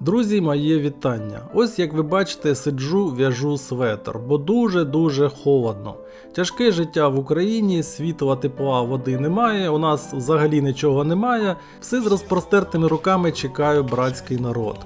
Друзі, моє вітання. Ось як ви бачите, сиджу, в'яжу светр, бо дуже-дуже холодно. Тяжке життя в Україні, світла, тепла, води немає, у нас взагалі нічого немає. Все з розпростертими руками чекаю братський народ.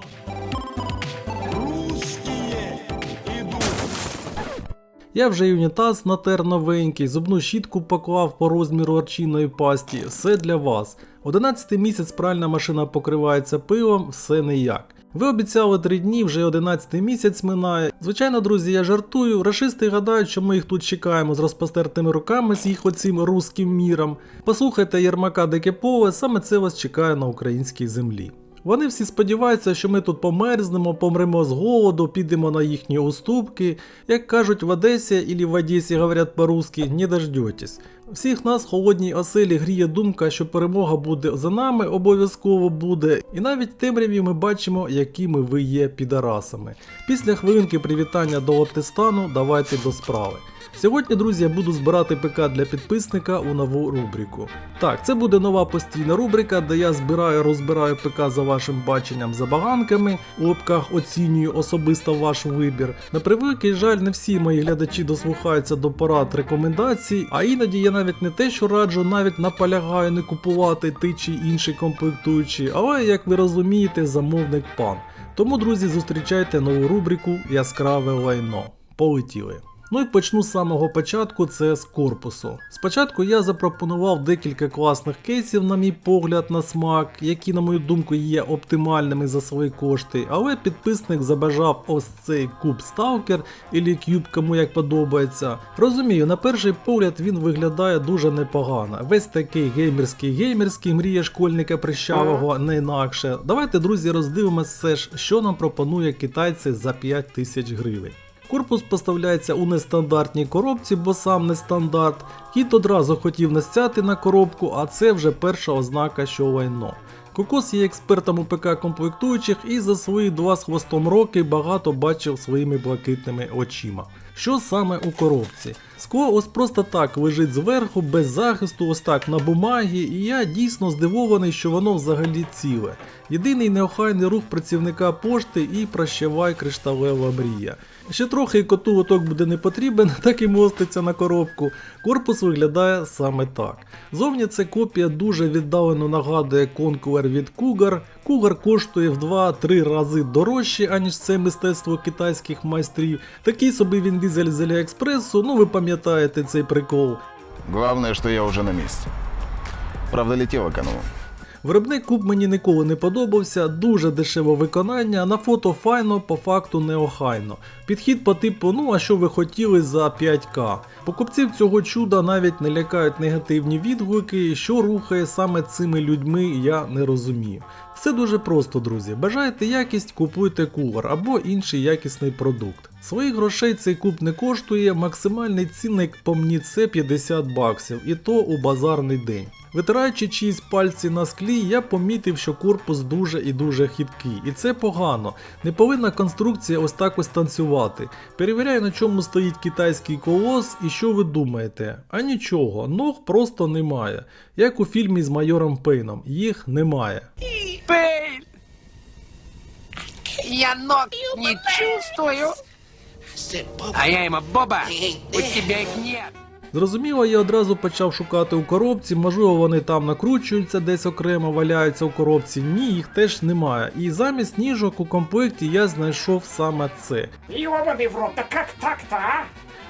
Я вже й унітаз натер новенький, зубну щітку поклав по розміру арчиної пасті, все для вас. 11 місяць пральна машина покривається пилом, все ніяк. Ви обіцяли три дні, вже 11 місяць минає. Звичайно, друзі, я жартую. Рашисти гадають, що ми їх тут чекаємо з розпостертими руками з їх оцим руським міром. Послухайте Єрмака Дике поле, саме це вас чекає на українській землі. Вони всі сподіваються, що ми тут померзнемо, помремо з голоду, підемо на їхні уступки. Як кажуть в Одесі і в Одесі говорять по-русски, не дождетесь. Всіх нас в холодній оселі гріє думка, що перемога буде за нами, обов'язково буде. І навіть в темряві ми бачимо, якими ви є підарасами. Після хвилинки привітання до Оптистану давайте до справи. Сьогодні, друзі, я буду збирати ПК для підписника у нову рубрику. Так, це буде нова постійна рубрика, де я збираю, розбираю ПК за вашим баченням забаганками, у лапках оцінюю особисто ваш вибір. На превеликий жаль, не всі мої глядачі дослухаються до порад рекомендацій, а іноді я навіть не те, що раджу, навіть наполягаю не купувати ті чи інші комплектуючі, але як ви розумієте, замовник пан. Тому, друзі, зустрічайте нову рубрику Яскраве лайно. Полетіли. Ну і почну з самого початку, це з корпусу. Спочатку я запропонував декілька класних кейсів, на мій погляд, на смак, які, на мою думку, є оптимальними за свої кошти, але підписник забажав ось цей куб Stalker, або куб, кому як подобається. Розумію, на перший погляд він виглядає дуже непогано. Весь такий геймерський геймерський, мрія школьника прищавого, не інакше. Давайте, друзі, роздивимося все ж, що нам пропонує китайці за 5 тисяч гривень. Корпус поставляється у нестандартній коробці, бо сам нестандарт. Кіт одразу хотів настяти на коробку, а це вже перша ознака, що лайно. Кокос є експертом у ПК комплектуючих і за свої два з хвостом роки багато бачив своїми блакитними очима. Що саме у коробці? Скло ось просто так лежить зверху, без захисту, ось так на бумагі, і я дійсно здивований, що воно взагалі ціле. Єдиний неохайний рух працівника пошти і прощавай кришталева мрія. Ще трохи і коту лоток буде не потрібен, так і моститься на коробку. Корпус виглядає саме так. Зовні це копія дуже віддалено нагадує конкурер від Cougar. Cougar коштує в 2-3 рази дорожче, аніж це мистецтво китайських майстрів. Такий собі він дизель з Аліекспресу, ну ви пам'ятаєте цей прикол. Главное, что я уже на месте. Правда, летел экономом. Виробник куб мені ніколи не подобався, дуже дешеве виконання, на фото файно, по факту неохайно. Підхід по типу, ну а що ви хотіли за 5К. Покупців цього чуда навіть не лякають негативні відгуки, що рухає саме цими людьми, я не розумію. Все дуже просто, друзі. Бажаєте якість, купуйте кулер або інший якісний продукт. Своїх грошей цей куб не коштує, максимальний цінник по мені це 50 баксів, і то у базарний день. Витираючи чиїсь пальці на склі, я помітив, що корпус дуже і дуже хиткий, і це погано. Не повинна конструкція ось так ось танцювати. Перевіряю, на чому стоїть китайський колос, і що ви думаєте? А нічого, ног просто немає. Як у фільмі з майором Пейном, їх немає. Я ног не чувствую. А я йому, Боба, у тебе їх нет. Зрозуміло, я одразу почав шукати у коробці, можливо, вони там накручуються, десь окремо валяються у коробці. Ні, їх теж немає. І замість ніжок у комплекті я знайшов саме це. Йобаний в рот, та як так-то, а?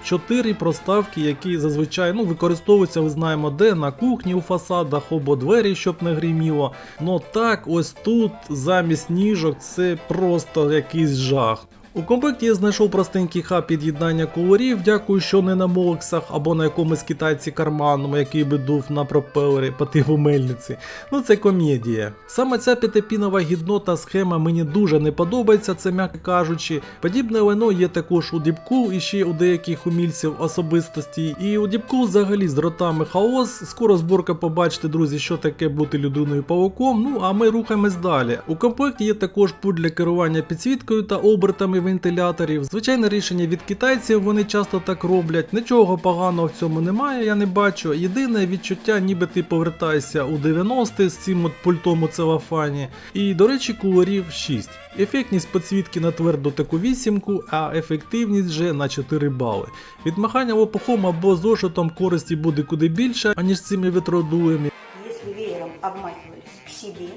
Чотири проставки, які зазвичай ну, використовуються, ви знаємо, де на кухні у фасадах або двері, щоб не гриміло. Ну так, ось тут замість ніжок це просто якийсь жах. У комплекті я знайшов простенький хаб під'єднання кулерів, дякую, що не на Молексах або на якомусь китайці карманному, який би дув на пропелері по типу мельниці. Ну це комедія. Саме ця п'ятипінова гіднота схема мені дуже не подобається, це м'яко кажучи. Подібне лайно є також у Діпку і ще у деяких умільців особистості. І у Діпку взагалі з ротами хаос. Скоро зборка побачите, друзі, що таке бути людиною павуком. Ну а ми рухаємось далі. У комплекті є також пульт для керування підсвіткою та обертами вентиляторів. Звичайне рішення від китайців, вони часто так роблять. Нічого поганого в цьому немає, я не бачу. Єдине відчуття, ніби ти повертаєшся у 90-ті з цим от пультом у целофані. І, до речі, кулерів 6. Ефектність підсвітки на тверду таку вісімку, а ефективність вже на 4 бали. Від махання лопухом або зошитом користі буде куди більше, аніж цими витродуями. Если веером обмахивались к себе,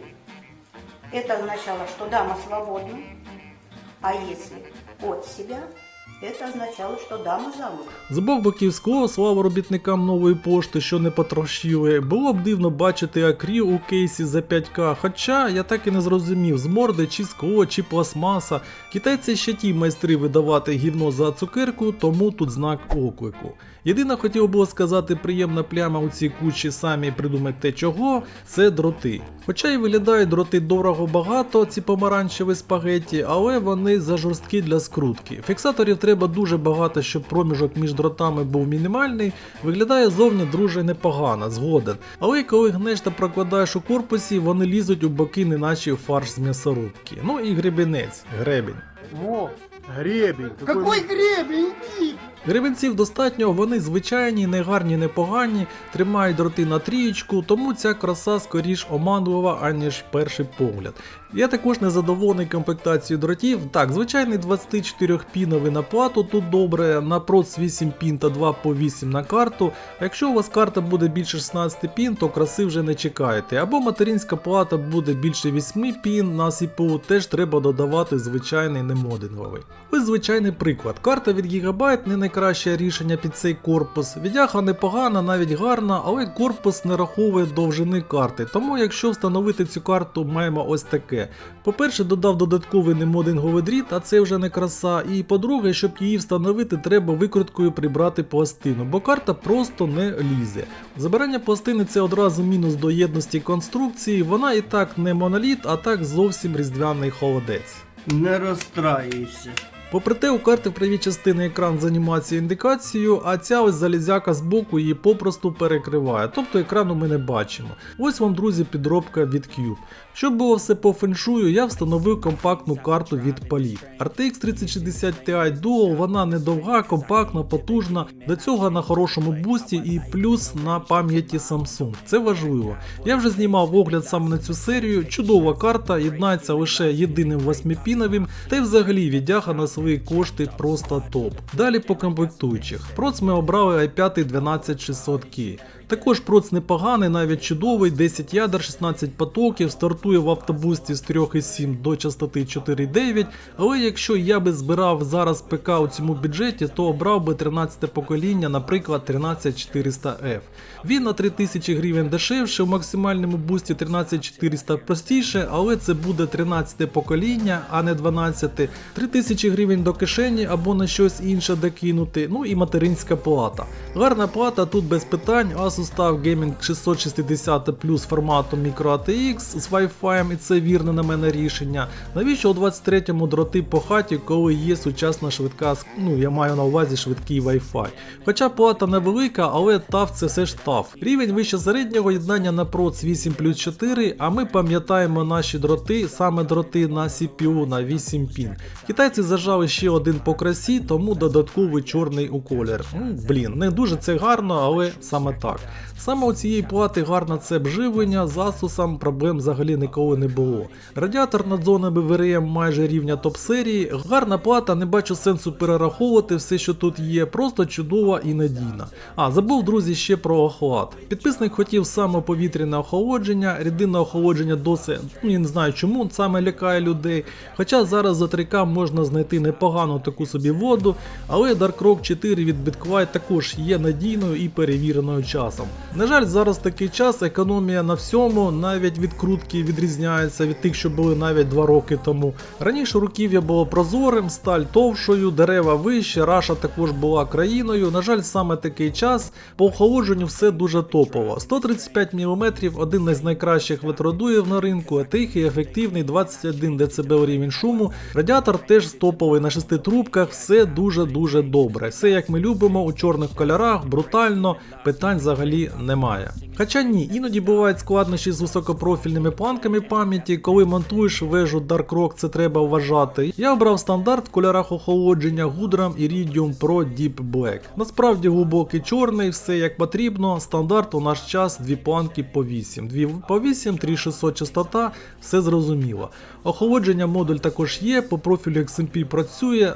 это означало, что дама свободна, а если от себя, это означало, что дама замуж. З обох боків скло, слава робітникам нової пошти, що не потрощили. Було б дивно бачити акріл у кейсі за 5к, хоча я так і не зрозумів, з морди чи скло, чи пластмаса. Китайці ще ті майстри видавати гівно за цукерку, тому тут знак оклику. Єдине хотів було сказати, приємна пляма у цій кучі самі придумайте чого, це дроти. Хоча й виглядають дроти дорого багато, ці помаранчеві спагеті, але вони зажорсткі для скрутки. Фіксаторів треба дуже багато, щоб проміжок між дротами був мінімальний. Виглядає зовні друже непогано, згоден. Але коли гнеш та прокладаєш у корпусі, вони лізуть у боки, неначе фарш з м'ясорубки. Ну і гребінець, гребінь. О, гребінь. Какой гребінь? Иди! Гребенців достатньо, вони звичайні, не гарні, не погані, тримають дроти на трієчку, тому ця краса скоріш оманлива, аніж перший погляд. Я також не задоволений комплектацією дротів. Так, звичайний 24 піновий на плату тут добре, на проц 8 пін та 2 по 8 на карту. А якщо у вас карта буде більше 16 пін, то краси вже не чекайте. Або материнська плата буде більше 8 пін, на CPU теж треба додавати звичайний немодинговий. Ось звичайний приклад. Карта від Gigabyte не найкраще рішення під цей корпус. Відяха непогана, навіть гарна, але корпус не раховує довжини карти. Тому якщо встановити цю карту, маємо ось таке. По-перше, додав додатковий немодинговий дріт, а це вже не краса. І по-друге, щоб її встановити, треба викруткою прибрати пластину, бо карта просто не лізе. Забирання пластини це одразу мінус до єдності конструкції. Вона і так не моноліт, а так зовсім різдвяний холодець. Не розстраюйся. Попри те, у карти в правій частині екран з анімацією індикацією, а ця ось залізяка з боку її попросту перекриває, тобто екрану ми не бачимо. Ось вам, друзі, підробка від Cube. Щоб було все по феншую, я встановив компактну карту від Polit. RTX 3060 Ti Duo, вона недовга, компактна, потужна, до цього на хорошому бусті і плюс на пам'яті Samsung. Це важливо. Я вже знімав огляд саме на цю серію. Чудова карта, єднається лише єдиним восьмипіновим, та й взагалі віддяга на свої кошти просто топ. Далі по комплектуючих. Проц ми обрали i5 12600K. Також проц непоганий, навіть чудовий, 10 ядер, 16 потоків, стартує в автобусті з 3,7 до частоти 4,9. Але якщо я би збирав зараз ПК у цьому бюджеті, то обрав би 13 покоління, наприклад 13400F. Він на 3000 гривень дешевше, у максимальному бусті 13400 простіше, але це буде 13 покоління, а не 12. 3000 гривень до кишені або на щось інше докинути. Ну і материнська плата. Гарна плата тут без питань. Asus TUF Gaming 660 плюс формату microATX з Wi-Fi, і це вірне на мене рішення. Навіщо у 23-му дроти по хаті, коли є сучасна швидка, ну я маю на увазі швидкий Wi-Fi. Хоча плата невелика, але TUF це все ж TUF. Рівень вище середнього єднання на PROC 8 плюс 4, а ми пам'ятаємо наші дроти, саме дроти на CPU на 8 пін. Китайці зажали ще один по красі, тому додатковий чорний у колір. Блін, не дуже це гарно, але саме так. Саме у цієї плати гарне це вживлення, з Asus проблем взагалі ніколи не було. Радіатор над зонами VRM майже рівня топ-серії, гарна плата, не бачу сенсу перераховувати все, що тут є, просто чудова і надійна. А, забув, друзі, ще про охлад. Підписник хотів саме повітряне охолодження, рідинне охолодження досить, ну я не знаю чому, саме лякає людей. Хоча зараз за 3К можна знайти непогану таку собі воду, але Dark Rock 4 від BitQuiet також є надійною і перевіреною часом. На жаль, зараз такий час, економія на всьому, навіть відкрутки відрізняється від тих, що були навіть 2 роки тому. Раніше руків'я було прозорим, сталь товшою, дерева вище, Раша також була країною. На жаль, саме такий час. По охолодженню все дуже топово. 135 мм, один із найкращих витродуїв на ринку, а тихий, ефективний 21 дБ рівень шуму. Радіатор теж з цікавий на шести трубках, все дуже-дуже добре. Все як ми любимо, у чорних кольорах, брутально, питань взагалі немає. Хоча ні, іноді бувають складнощі з високопрофільними планками пам'яті, коли монтуєш вежу Dark Rock, це треба вважати. Я обрав стандарт в кольорах охолодження Gudram Iridium Pro Deep Black. Насправді глибокий чорний, все як потрібно. Стандарт у наш час дві планки по 8. Дві по 8, 3600 частота, все зрозуміло. Охолодження модуль також є, по профілю XMP працює,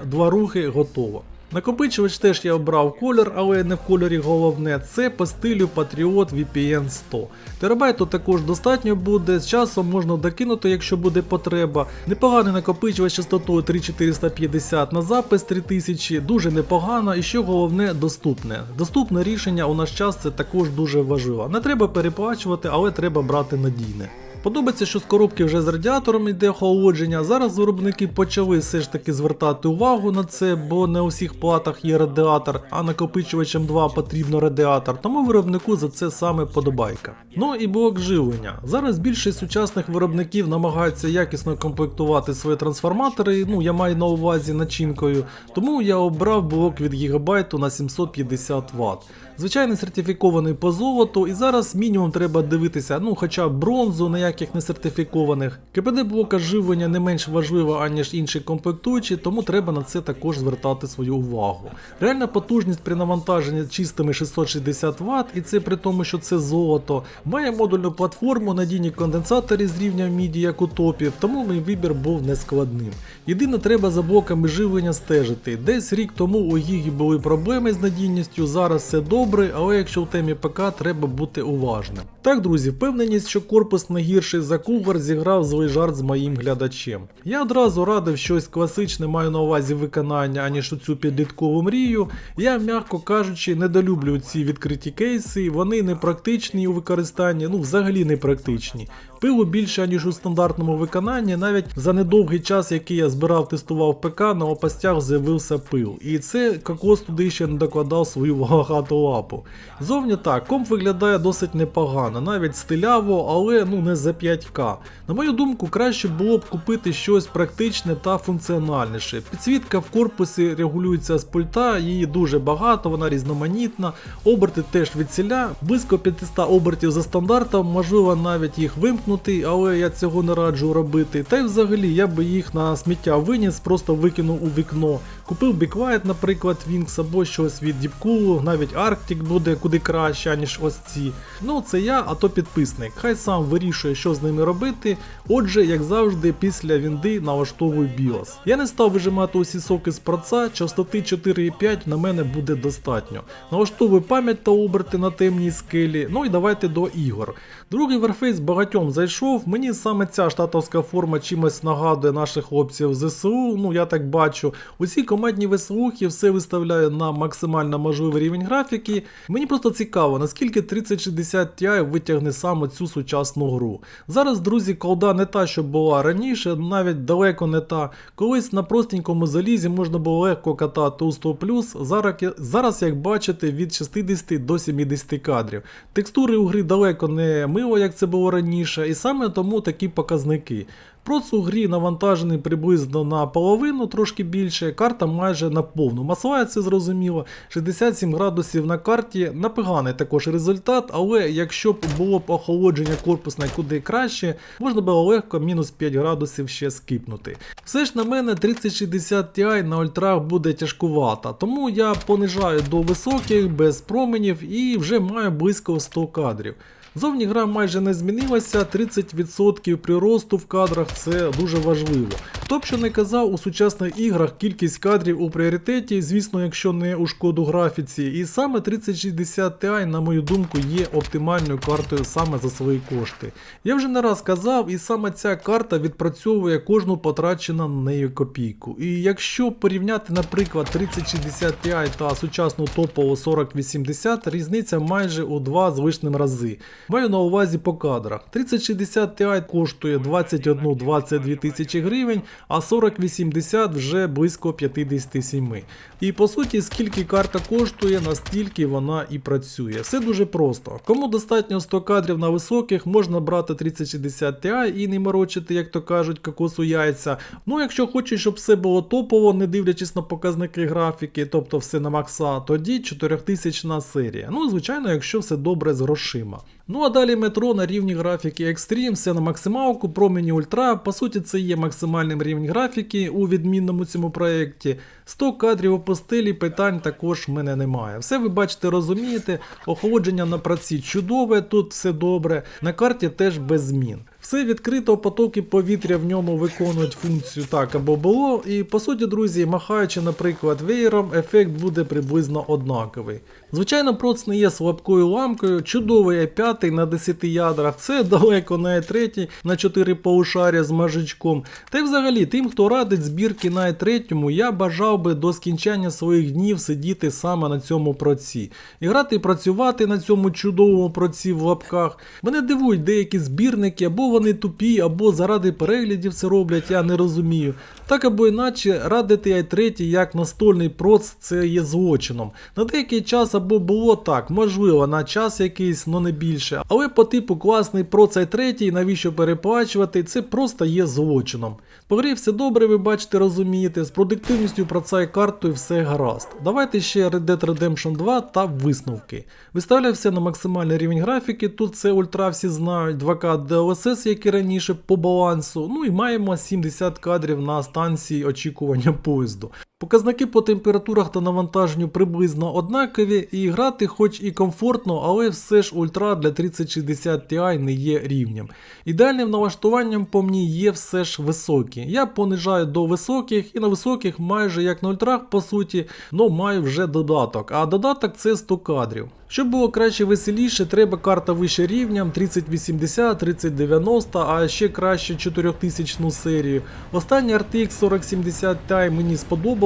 два рухи готово. Накопичувач теж я обрав колір, але не в кольорі головне. Це по стилю Patriot VPN 100. Терабайту також достатньо буде, з часом можна докинути, якщо буде потреба. Непоганий накопичувач частотою 3450 на запис 3000, дуже непогано і що головне доступне. Доступне рішення у наш час це також дуже важливо. Не треба переплачувати, але треба брати надійне. Подобається, що з коробки вже з радіатором йде охолодження. Зараз виробники почали все ж таки звертати увагу на це, бо не у всіх платах є радіатор, а накопичувачам 2 потрібно радіатор, тому виробнику за це саме подобайка. Ну і блок живлення. Зараз більшість сучасних виробників намагаються якісно комплектувати свої трансформатори. Ну я маю на увазі начинкою, тому я обрав блок від гігабайту на 750 Вт. Звичайно, сертифікований по золоту, і зараз мінімум треба дивитися, ну хоча б бронзу, ніяких не сертифікованих. КПД блока живлення не менш важливо, аніж інші комплектуючі, тому треба на це також звертати свою увагу. Реальна потужність при навантаженні чистими 660 Вт, і це при тому, що це золото, має модульну платформу, надійні конденсатори з рівня MIDI, як у топів, тому мій вибір був нескладним. Єдине, треба за блоками живлення стежити. Десь рік тому у Гігі були проблеми з надійністю, зараз все добре, але якщо в темі ПК треба бути уважним. Так, друзі, впевненість, що корпус не гірший за кувар, зіграв злий жарт з моїм глядачем. Я одразу радив щось класичне, маю на увазі виконання, аніж цю підліткову мрію. Я, м'яко кажучи, недолюблю ці відкриті кейси, вони не практичні у використанні, ну взагалі не практичні. Пилу більше, ніж у стандартному виконанні, навіть за недовгий час, який я збирав, тестував ПК, на опастях з'явився пил. І це кокос туди ще не докладав свою багату лапу. Зовні так, комп виглядає досить непогано, навіть стиляво, але ну не за 5К. На мою думку, краще було б купити щось практичне та функціональніше. Підсвітка в корпусі регулюється з пульта, її дуже багато, вона різноманітна, оберти теж від ціля, близько 500 обертів за стандартом, можливо навіть їх вимкнути, але я цього не раджу робити. Та й взагалі я би їх на сміття виніс, просто викинув у вікно. Купив Big наприклад, Wings або щось від Deepcool, навіть Arctic буде куди краще, ніж ось ці. Ну це я, а то підписник. Хай сам вирішує, що з ними робити. Отже, як завжди, після вінди налаштовую BIOS. Я не став вижимати усі соки з проца, частоти 4,5 на мене буде достатньо. Налаштовую пам'ять та оберти на темній скелі. Ну і давайте до ігор. Другий Warface багатьом зайшов. Мені саме ця штатовська форма чимось нагадує наших хлопців ЗСУ. Ну я так бачу. Усі командні веслухи все виставляє на максимально можливий рівень графіки. Мені просто цікаво, наскільки 3060 Ti витягне саме цю сучасну гру. Зараз, друзі, колда не та, що була раніше, навіть далеко не та. Колись на простенькому залізі можна було легко катати у 100 зараз, зараз, як бачите, від 60 до 70 кадрів. Текстури у грі далеко не мило, як це було раніше, і саме тому такі показники. Проц у грі навантажений приблизно на половину, трошки більше, карта майже на повну. Масла це зрозуміло, 67 градусів на карті, непоганий також результат, але якщо б було б охолодження корпусне куди краще, можна було легко мінус 5 градусів ще скипнути. Все ж на мене 3060 Ti на ультрах буде тяжкувата, тому я понижаю до високих, без променів і вже маю близько 100 кадрів. Зовні гра майже не змінилася, 30% приросту в кадрах це дуже важливо. Хто б що не казав, у сучасних іграх кількість кадрів у пріоритеті, звісно, якщо не у шкоду графіці, і саме 3060 Ti, на мою думку, є оптимальною картою саме за свої кошти. Я вже не раз казав, і саме ця карта відпрацьовує кожну потрачену на неї копійку. І якщо порівняти, наприклад, 3060 Ti та сучасну топову 4080, різниця майже у два з лишним рази. Маю на увазі по кадрах. 3060 Ti коштує 21-22 тисячі гривень, а 4080 вже близько 57. І по суті, скільки карта коштує, настільки вона і працює. Все дуже просто. Кому достатньо 100 кадрів на високих, можна брати 3060 Ti і не морочити, як то кажуть, кокосу яйця. Ну, якщо хочеш, щоб все було топово, не дивлячись на показники графіки, тобто все на макса, тоді 4000 серія. Ну, звичайно, якщо все добре з грошима. Ну а далі метро на рівні графіки Extreme, все на максималку, промені ультра. По суті, це є максимальним рівень графіки у відмінному цьому проєкті. 100 кадрів у постелі питань також в мене немає. Все ви бачите, розумієте. Охолодження на праці чудове, тут все добре. На карті теж без змін. Все відкрито, потоки повітря в ньому виконують функцію так або було. І по суті, друзі, махаючи, наприклад, веєром, ефект буде приблизно однаковий. Звичайно, проц не є слабкою ламкою, чудовий i5 на 10 ядрах, це далеко на i3 на 4 полушаря з мажичком. Та й взагалі, тим, хто радить збірки на i3, я бажав би до скінчання своїх днів сидіти саме на цьому проці. І грати і працювати на цьому чудовому проці в лапках. Мене дивують деякі збірники, або вони тупі, або заради переглядів це роблять, я не розумію. Так або іначе, радити i3 як настольний проц це є злочином. На деякий час або було так, можливо, на час якийсь, но не більше. Але по типу класний проц i3, навіщо переплачувати, це просто є злочином. По грі все добре, ви бачите, розумієте, з продуктивністю проца і все гаразд. Давайте ще Red Dead Redemption 2 та висновки. Виставляю все на максимальний рівень графіки, тут це ультра всі знають, 2К DLSS, як і раніше по балансу. Ну і маємо 70 кадрів на станції очікування поїзду. Показники по температурах та навантаженню приблизно однакові, і грати хоч і комфортно, але все ж ультра для 3060 Ti не є рівнем. Ідеальним налаштуванням по мені є все ж високі. Я понижаю до високих і на високих майже як на ультрах по суті, но маю вже додаток. А додаток це 100 кадрів. Щоб було краще веселіше, треба карта вище рівнем 3080, 3090, а ще краще 4000 серію. Остання RTX 4070 Ti мені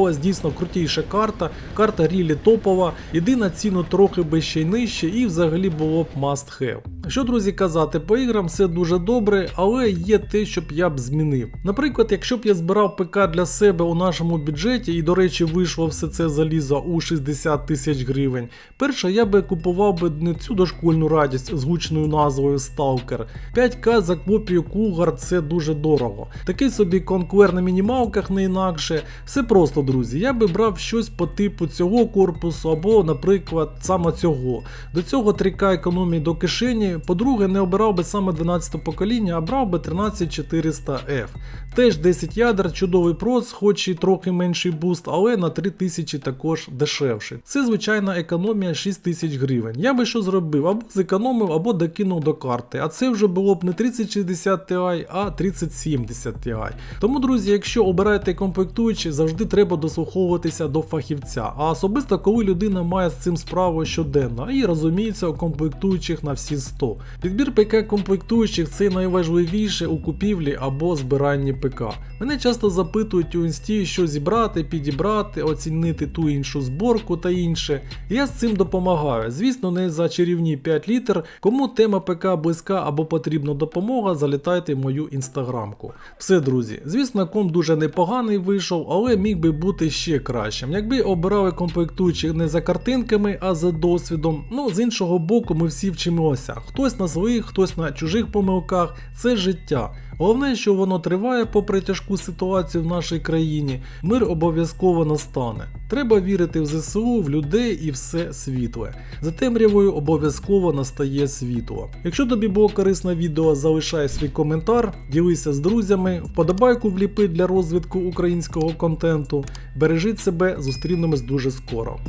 сподобалась, дійсно крутіша карта, карта рілі топова, єдина ціну трохи би ще й нижче і взагалі було б must have. Що, друзі, казати, по іграм все дуже добре, але є те, що б я б змінив. Наприклад, якщо б я збирав ПК для себе у нашому бюджеті, і, до речі, вийшло все це залізо у 60 тисяч гривень, перше я би купував би не цю дошкольну радість з гучною назвою Stalker. 5К за копію Cougar це дуже дорого. Такий собі конкурер на мінімалках не інакше. Все просто, друзі. Я би брав щось по типу цього корпусу або, наприклад, саме цього. До цього 3К економії до кишені. По-друге, не обирав би саме 12 покоління, а брав би 13400F. Теж 10 ядер, чудовий проц, хоч і трохи менший буст, але на 3000 також дешевший. Це звичайна економія 6000 гривень. Я би що зробив? Або зекономив, або докинув до карти. А це вже було б не 3060 Ti, а 3070 Ti. Тому, друзі, якщо обираєте комплектуючі, завжди треба дослуховуватися до фахівця. А особисто коли людина має з цим справу щоденно і розуміється у комплектуючих на всі 100. Підбір ПК комплектуючих це найважливіше у купівлі або збиранні ПК. Мене часто запитують у інсті, що зібрати, підібрати, оцінити ту іншу зборку та інше. Я з цим допомагаю. Звісно, не за чарівні 5 літр. Кому тема ПК близька або потрібна допомога, залітайте в мою інстаграмку. Все, друзі, звісно, ком дуже непоганий вийшов, але міг би бути ще кращим. Якби обирали комплектуючих не за картинками, а за досвідом. Ну, з іншого боку, ми всі вчимося. Хтось на своїх, хтось на чужих помилках. Це життя. Головне, що воно триває попри тяжку ситуацію в нашій країні, мир обов'язково настане. Треба вірити в ЗСУ, в людей і все світле. За темрявою обов'язково настає світло. Якщо тобі було корисне відео, залишай свій коментар, ділися з друзями, вподобайку вліпи для розвитку українського контенту. Бережіть себе, зустрінемось дуже скоро.